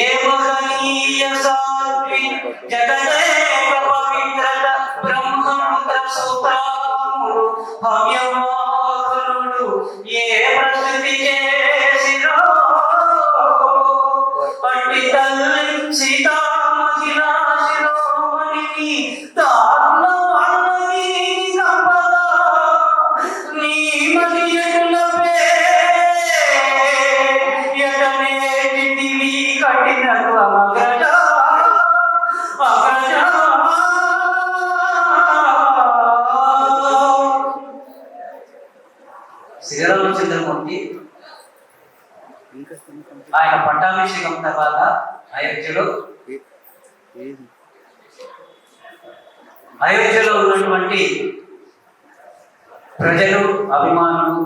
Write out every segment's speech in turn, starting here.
ఏవహనీయ సాధ్వి జగదేక పవిత్రత బ్రహ్మముత సూత్రములు భవ్యమాకులుడు ఏ శ్రీరామచంద్రమూర్తి ఆయన పట్టాభిషేకం తర్వాత అయోధ్యలో అయోధ్యలో ఉన్నటువంటి ప్రజలు అభిమానులు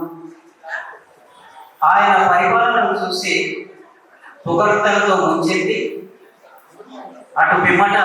ఆయన పరిపాలనను చూసి పొగడ్తలతో ముంచెత్తి అటు పిమ్మట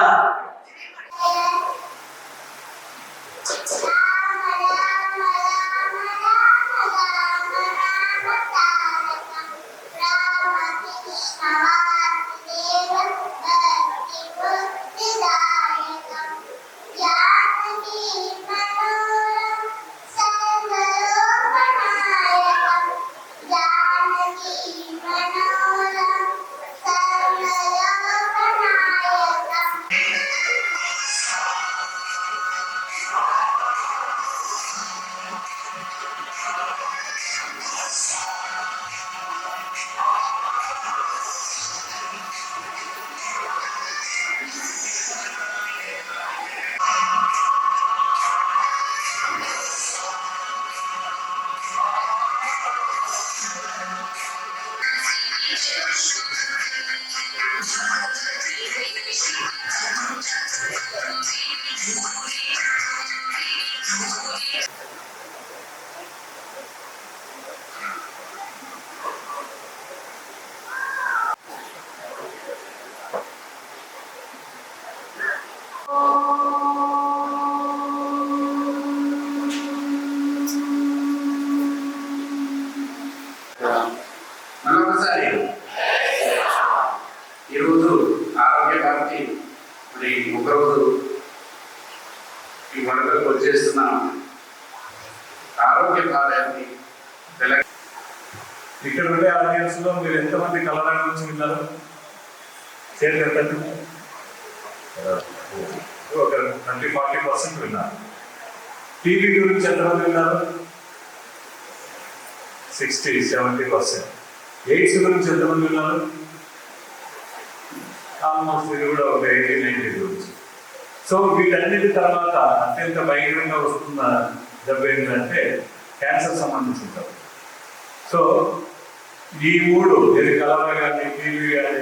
ఆరోగ్య ఇక్కడ ఉండే ఆడియన్స్లో మీరు ఎంతమంది కలరా గురించి విన్నారు చేతి ఎత్తండి ఒక ట్వంటీ ఫార్టీ పర్సెంట్ విన్నారు. టీవీ గురించి ఎంతమంది విన్నారు? Sixty seventy percent. ఎయిడ్స్ గురించి ఎంతమంది విన్నారు? ఆల్మోస్ట్ ఇది కూడా ఒక ఎయిటీ నైన్టీ గురించి. సో వీటన్నిటి తర్వాత అత్యంత భయంకరంగా వస్తున్న దెబ్బ ఏంటంటే క్యాన్సర్ సంబంధించిన దెబ్బ సో ఈ మూడు ఇది కలవ కానీ టీవీ కానీ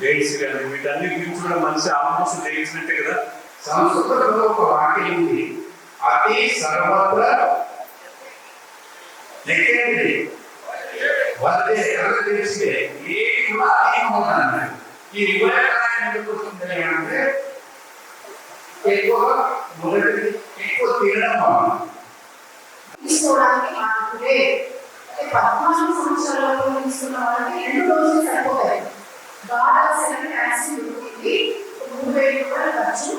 డేట్స్ కానీ వీటన్నిటి గురించి కూడా మనిషి ఆల్మోస్ట్ జయించినట్టే కదా? సంస్కృతంలో ఒక వాక్యం ఉంది. అతి సర్వత్ర లెక్కేంటి వదే ఎవరు తెలిస్తే ఏ కూడా ఈ వివేకాన్ని ఎందుకు వస్తుంది అంటే ఎక్కువ మొదటి ఎక్కువ తినడం తీసుకోవడానికి మాత్రమే పద్నాలుగు సంవత్సరాలలో తీసుకున్న వాళ్ళకి రెండు రోజులు సరిపోతాయి. గాడాల్సిన యాసిడ్ ఉంటుంది. మూడు వేలు కూడా ఖర్చు.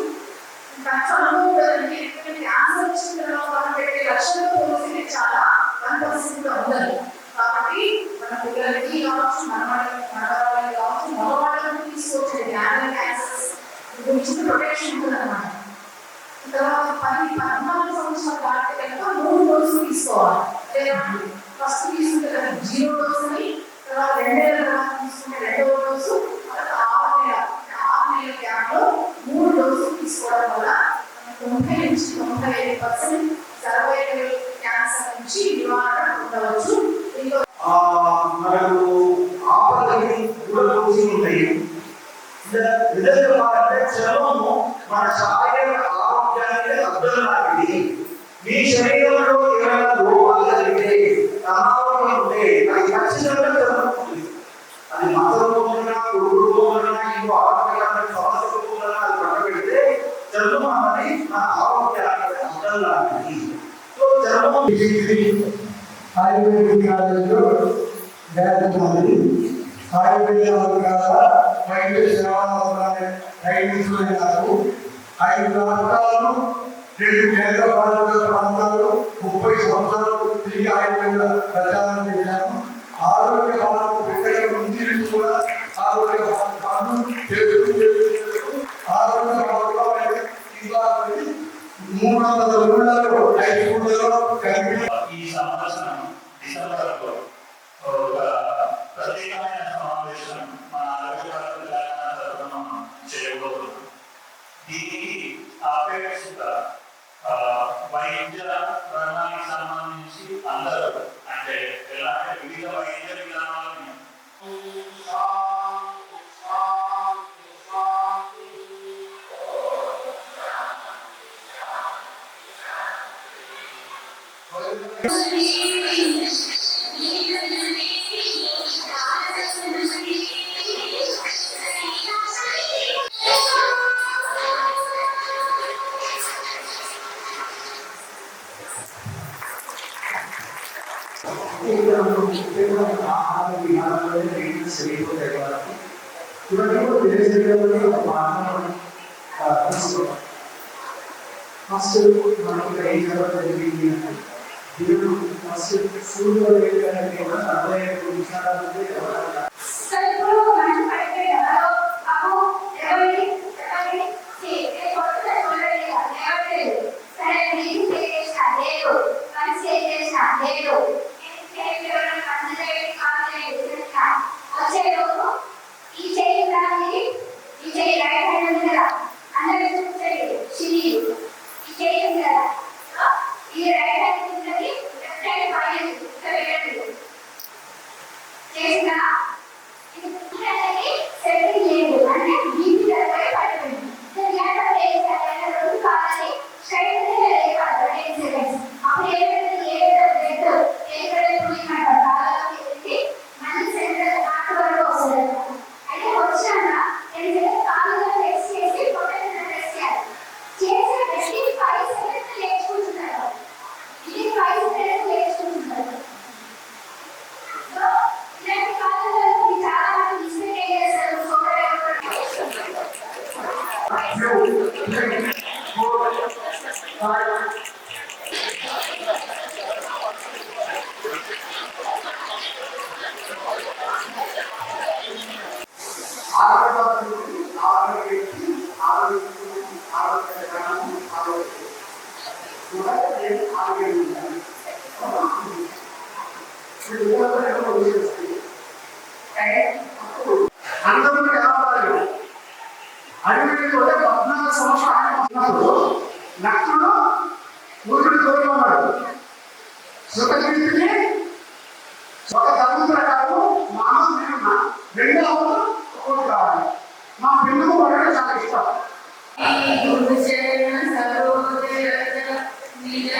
ఖర్చు అనుభవం క్యాన్సర్ వచ్చిన తర్వాత మనం పెట్టే లక్షలతో పోలిస్తే చాలా వన్ పర్సెంట్ ఉండదు కాబట్టి మన పిల్లలకి కావచ్చు మన వాళ్ళకి మన వాళ్ళకి కావచ్చు మగవాళ్ళకి వాళ్ళకి తీసుకోవచ్చు యానిమల్ క్యాన్సర్స్ గురించి ప్రొటెక్షన్ తీసుకోవాలి. లేదా ఫస్ట్ తీసుకుంటే జీరో డోస్ అని తర్వాత రెండేళ్ళ తర్వాత తీసుకుంటే రెండవ డోసు. ఆయుర్వేదిక్ కాలేజీలో వేదమాలి ఆయుర్వేద వర్గాల వైద్య సేవలు రైతులు ఐదు రాష్ట్రాలు రెండు కేంద్ర పాలిత ప్రాంతాలు ముప్పై సంవత్సరాలు తిరిగి ఆయుర్వేద ప్రచారం చేశాను ఆరోగ్య కూడా ఆరోగ్య భావం ఆరోగ్య మూడు వందల ఊళ్ళలో ఐదు ఊళ్ళలో కలిపి ఈ సమావేశం డిసెంబర్లో ఒక ప్రత్యేకమైన సమావేశం మన ఆరోగ్య తెలంగాణ తరఫున మనం చేయబోతున్నాం దీనికి ఆపేక్షిత ఆ, వైద్య రంగానికి సంబంధించి అందరూ అంటే ఎలా అంటే వివిధ వైద్య విధానాలని ఆహార ఇవన్నీ తెలియజేయడంలో ఒక మానవ ఫస్ట్ మనకి ఏం జరిగింది అంటే దేవుడు ఫస్ట్ సూర్యుడు వేయడానికి కూడా అరవై ఐదు నిమిషాల ముందే ఎవరైనా సరే ఇప్పుడు మంచి పడితే కదా అప్పు ఎవరి ఎవరి ఏ కొత్త చూడండి ఎవరి సరే నీకు చేసిన లేదు మంచి చేసిన లేదు వచ్చే చేసిన ఇది సెటిల్ సెట్ కూడా నేను ఆరోగ్యం అందరూ ఎలా ఉన్నారు అడవికి పద్నాలుగు సంవత్సరాలు ఉన్నప్పుడు నక్కుడు ఊరికి ఉన్నాడు సుఖజీవికి ఒక ధర్మం ప్రకారం మానవ రెండో ఒకటి కావాలి మా పిల్లలు చాలా ఇష్టం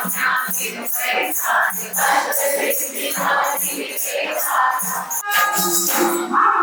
Thank you.